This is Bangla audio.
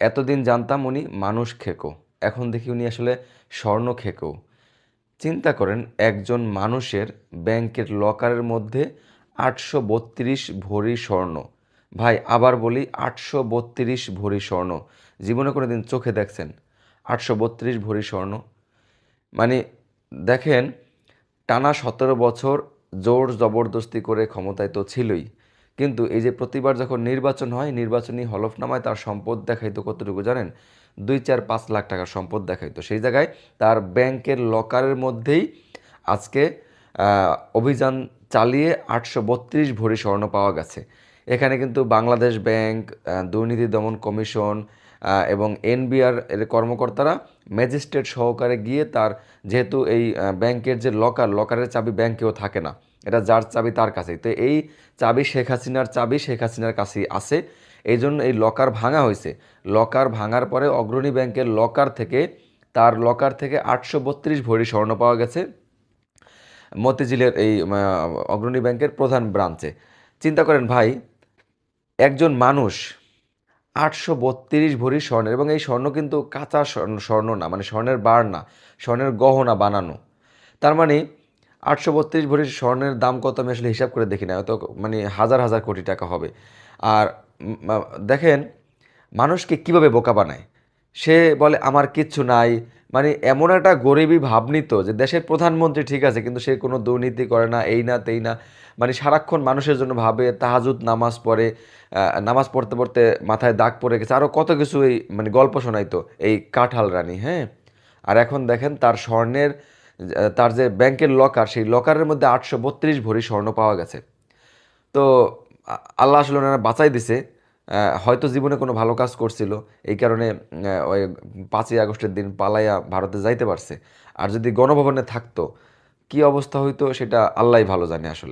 এতদিন জানতাম উনি মানুষ খেকো। এখন দেখি উনি আসলে স্বর্ণ খেকো। চিন্তা করেন, একজন মানুষের ব্যাংকের লকারের মধ্যে আটশো বত্রিশ ভরি স্বর্ণ। ভাই, আবার বলি আটশো বত্রিশ ভরি স্বর্ণ। জীবনে কোনো দিন চোখে দেখছেন আটশো বত্রিশ ভরি স্বর্ণ? মানে দেখেন, টানা সতেরো বছর জোর জবরদস্তি করে ক্ষমতায় তো ছিলই। কিন্তু এই যে প্রতিবার যখন নির্বাচন হয়, নির্বাচনী হলফনামায় তার সম্পদ দেখাইতো কতটুকু জানেন? দুই চার পাঁচ লাখ টাকার সম্পদ দেখাইতো। সেই জায়গায় তার ব্যাংকের লকারের মধ্যেই আজকে অভিযান চালিয়ে আটশো বত্রিশ ভরি স্বর্ণ পাওয়া গেছে। এখানে কিন্তু বাংলাদেশ ব্যাংক দুর্নীতি দমন কমিশন এবং এনবিআর এর কর্মকর্তারা ম্যাজিস্ট্রেট সহকারে গিয়ে তার যেহেতু এই ব্যাংকের যে লকার, লকারের চাবি ব্যাংকেও থাকে না। এটা যার চাবি তার কাছেই। তো এই চাবি শেখ হাসিনার চাবি শেখ হাসিনার কাছেই আছে। এই জন্য এই লকার ভাঙা হয়েছে। লকার ভাঙার পরে অগ্রণী ব্যাংকের লকার থেকে, তার লকার থেকে আটশো বত্রিশ ভরি স্বর্ণ পাওয়া গেছে মতিঝিলের এই অগ্রণী ব্যাংকের প্রধান ব্রাঞ্চে। চিন্তা করেন ভাই, একজন মানুষ আটশো বত্রিশ ভরি স্বর্ণের এবং এই স্বর্ণ কিন্তু কাঁচা স্বর্ণ স্বর্ণ না মানে স্বর্ণের বার না, স্বর্ণের গহনা বানানো। তার মানে আটশো বত্রিশ ভরি স্বর্ণের দাম কত আমি আসলে হিসাব করে দেখি না, হয়তো মানে হাজার হাজার কোটি টাকা হবে। আর দেখেন, মানুষকে কীভাবে বোকা বানায়? সে বলে, আমার কিচ্ছু নাই। মানে এমন একটা গরিবী ভাব নিত যে দেশের প্রধানমন্ত্রী ঠিক আছে, কিন্তু সে কোনো দুর্নীতি করে না, এই না, তেই না। মানে সারাক্ষণ মানুষের জন্য ভাবে, তাহাজুদ নামাজ পড়ে নামাজ পড়তে পড়তে মাথায় দাগ পড়ে গেছে। আরও কত কিছু এই মানে গল্প শোনাইতো এই কাঠাল রানী হ্যাঁ? আর এখন দেখেন, তার স্বর্ণের তার যে ব্যাংকের লকার সেই লকারের মধ্যে আটশো বত্রিশ ভরি স্বর্ণ পাওয়া গেছে। তো আল্লাহ আসলে ওনারা বাঁচাই দিছে। হয়তো জীবনে কোনো ভালো কাজ করছিল, এই কারণে ওই পাঁচই আগস্টের দিন পালাইয়া ভারতে যাইতে পারছে। আর যদি গণভবনে থাকতো, কি অবস্থা হইতো সেটা আল্লাহ ভালো জানে আসলে।